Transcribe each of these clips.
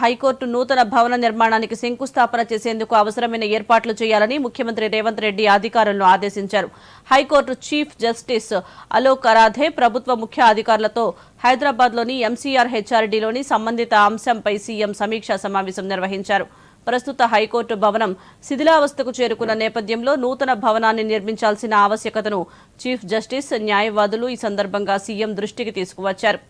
High court నూతన భవన నిర్మాణానికి శంకుస్థాపన చేసేందుకు అవసరమైన ఏర్పాట్లు చేయాలని ముఖ్యమంత్రి రేవంత్ రెడ్డి అధికారులను ఆదేశించారు. High court chief justice Alok Aradhe ప్రభుత్వ ముఖ్య అధికారులతో హైదరాబాద్లోని ఎంసీఆర్ హెచ్ఆర్డీలోని సంబంధిత అంశంపై సీఎం సమీక్షా సమావేశం నిర్వహించారు. ప్రస్తుత హైకోర్టు భవనం శిథిలావస్థకు చేరుకున్న నేపథ్యంలో నూతన భవనాన్ని నిర్మించాల్సిన ఆవశ్యకతను చీఫ్ జస్టిస్ న్యాయవాదులు ఈ సందర్భంగా సీఎం దృష్టికి తీసుకువచ్చారు.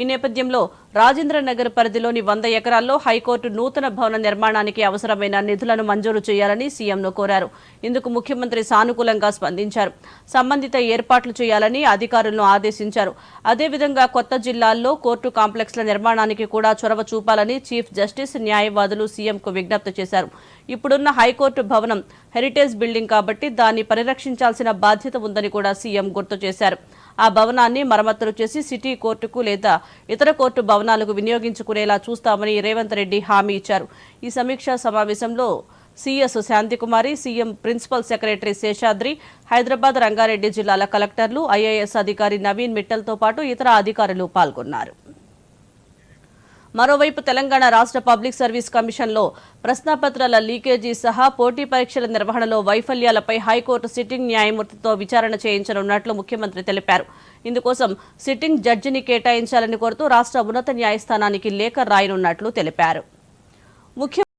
ఈ నేపథ్యంలో రాజేంద్రనగర్ పరిధిలోని వంద ఎకరాల్లో హైకోర్టు నూతన భవన నిర్మాణానికి అవసరమైన నిధులను మంజూరు చేయాలని సీఎంను కోరారు. ఇందుకు ముఖ్యమంత్రి సానుకూలంగా స్పందించారు. సంబంధిత ఏర్పాట్లు చేయాలని అధికారులను ఆదేశించారు. అదేవిధంగా కొత్త జిల్లాల్లో కోర్టు కాంప్లెక్స్ల నిర్మాణానికి కూడా చొరవ చూపాలని చీఫ్ జస్టిస్ న్యాయవాదులు సీఎంకు విజ్ఞప్తి చేశారు. ఇప్పుడున్న హైకోర్టు భవనం హెరిటేజ్ బిల్డింగ్ కాబట్టి దాన్ని పరిరక్షించాల్సిన బాధ్యత ఉందని కూడా సీఎం గుర్తు చేశారు. ఆ భవనాన్ని మరమ్మతులు చేసి సిటీ కోర్టుకు లేదా ఇతర కోర్టు భవనాలకు వినియోగించుకునేలా చూస్తామని రేవంత్ రెడ్డి హామీ ఇచ్చారు. ఈ సమీక్షా సమావేశంలో CS Shantikumari CM principal secretary Seshadri Hyderabad Rangareddy జిల్లాల కలెక్టర్లు ఐఏఎస్ అధికారి నవీన్ మిట్టల్తో పాటు ఇతర అధికారులు పాల్గొన్నారు. మరోవైపు తెలంగాణ రాష్ట్ర పబ్లిక్ సర్వీస్ కమిషన్లో ప్రశ్నాపత్రాల లీకేజీ సహా పోటీ పరీక్షల నిర్వహణలో వైఫల్యాలపై హైకోర్టు సిట్టింగ్ న్యాయమూర్తితో విచారణ చేయించనున్నట్లు ముఖ్యమంత్రి తెలిపారు. ఇందుకోసం సిట్టింగ్ జడ్జిని కేటాయించాలని కోరుతూ రాష్ట్ర ఉన్నత న్యాయస్థానానికి లేఖ రాయనున్నట్లు తెలిపారు. ముఖ్య